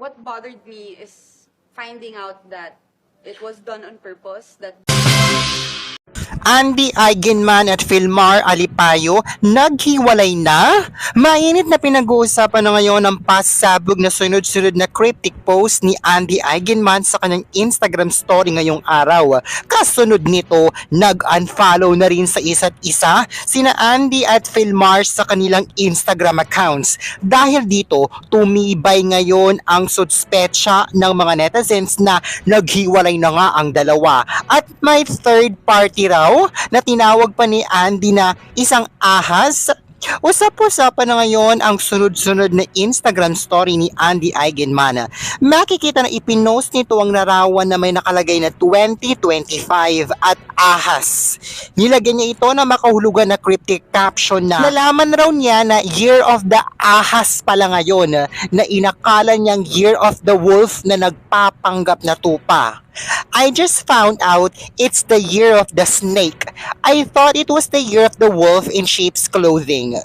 what bothered me is finding out that it was done on purpose, that Andy Eigenman at Filmar Alipayo naghiwalay na? Mainit na pinag-uusapan na ngayon ang pasabog na sunod-sunod na cryptic post ni Andy Eigenman sa kanyang Instagram story ngayong araw. Kasunod nito, nag-unfollow na rin sa isa't isa sina Andy at Filmar sa kanilang Instagram accounts. Dahil dito, tumibay ngayon ang suspetsya ng mga netizens na naghiwalay na nga ang dalawa. At may third party raw na tinawag pa ni Andy na isang ahas Usap-usapan na ngayon ang sunod-sunod na Instagram story ni Andy Eigenman. Makikita na ipinost nito ang larawan na may nakalagay na 2025 at ahas. Nilagyan niya ito na makahulugan na cryptic caption na nalaman raw niya na Year of the Ahas pala ngayon na inakala niyang Year of the Wolf na nagpapanggap na tupa. I just found out it's the year of the snake. I thought it was the year of the wolf in sheep's clothing.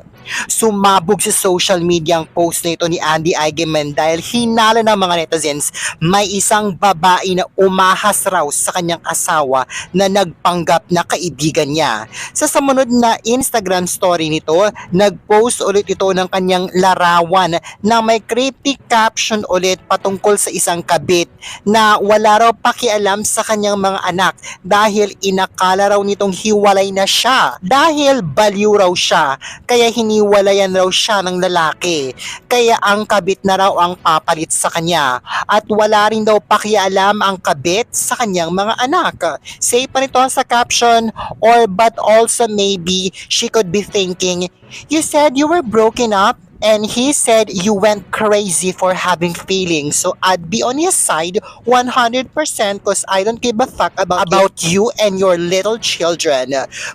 Sumabog sa social media ang post na ito ni Andy Eigenman dahil hinala ng mga netizens may isang babae na umahas raw sa kanyang asawa na nagpanggap na kaibigan niya. Sa sumunod na Instagram story nito, nagpost ulit ito ng kanyang larawan na may cryptic caption ulit patungkol sa isang kabit na wala raw pakialam sa kanyang mga anak dahil inakala raw nitong hiwalay na siya. Dahil baliw raw siya kaya hiniwalayan raw siya ng lalaki. Kaya ang kabit na raw ang papalit sa kanya. At wala rin daw pakialam ang kabit sa kanyang mga anak. Say pa nito sa caption or but also maybe she could be thinking you said you were broken up and he said you went crazy for having feelings. So I'd be on his side 100% because I don't give a fuck about, about you and your little children.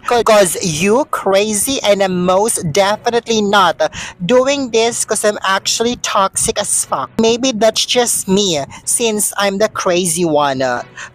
Because you crazy and I'm most definitely not doing this because I'm actually toxic as fuck. Maybe that's just me since I'm the crazy one.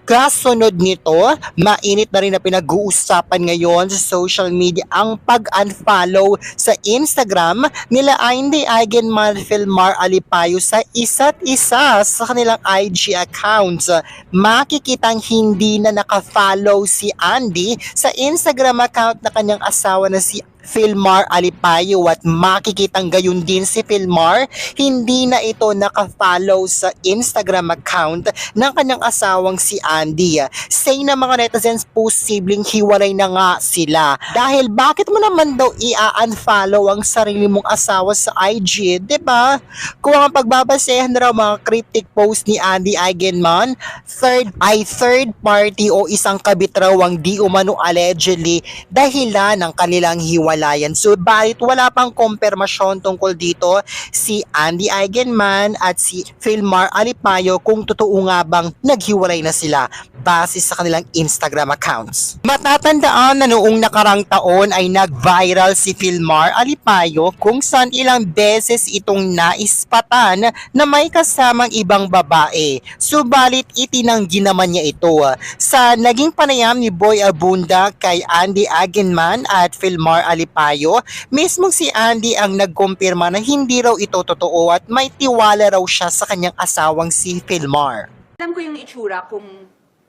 Kasunod nito, mainit na rin na pinag-uusapan ngayon sa social media ang pag-unfollow sa Instagram nila Andy Eigenman Filmar Alipayo sa isa't isa sa kanilang IG accounts. Makikitang hindi na nakafollow si Andy sa Instagram account na kanyang asawa na si Filmar Alipayo at makikitang gayon din si Filmar, hindi na ito nakafollow sa Instagram account ng kanyang asawang si Andy. Say na mga netizens, posibleng hiwalay na nga sila. Dahil bakit mo naman daw i-unfollow ang sarili mong asawa sa IG, ba? Kung ang pagbabasehan na raw mga cryptic post ni Andy Eigenman, third ay third party o isang kabit raw ang di umano allegedly dahilan ng kanilang hiwalayan. So, balit wala pang kompirmasyon tungkol dito si Andy Eigenman at si Filmar Alipayo kung totoo nga bang naghiwalay na sila base sa kanilang Instagram accounts. Matatandaan na noong nakarang taon ay nag-viral si Filmar Alipayo kung saan ilang beses itong naispatan na may kasamang ibang babae. Subalit itinanggi naman niya ito. Sa naging panayam ni Boy Abunda kay Andy Agenman at Filmar Alipayo, mismong si Andy ang nagkumpirma na hindi raw ito totoo at may tiwala raw siya sa kanyang asawang si Filmar. alam ko yung itsura kung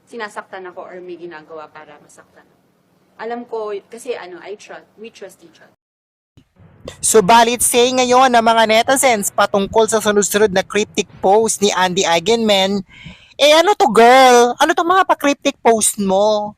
sinasaktan ako or may ginagawa para masaktan ako. Alam ko, kasi ano, I trust, we trust each other. Subalit say ngayon ng mga netizens patungkol sa sunod-sunod na cryptic post ni Andy Eigenman, eh ano to girl? Ano to mga pa-cryptic post mo?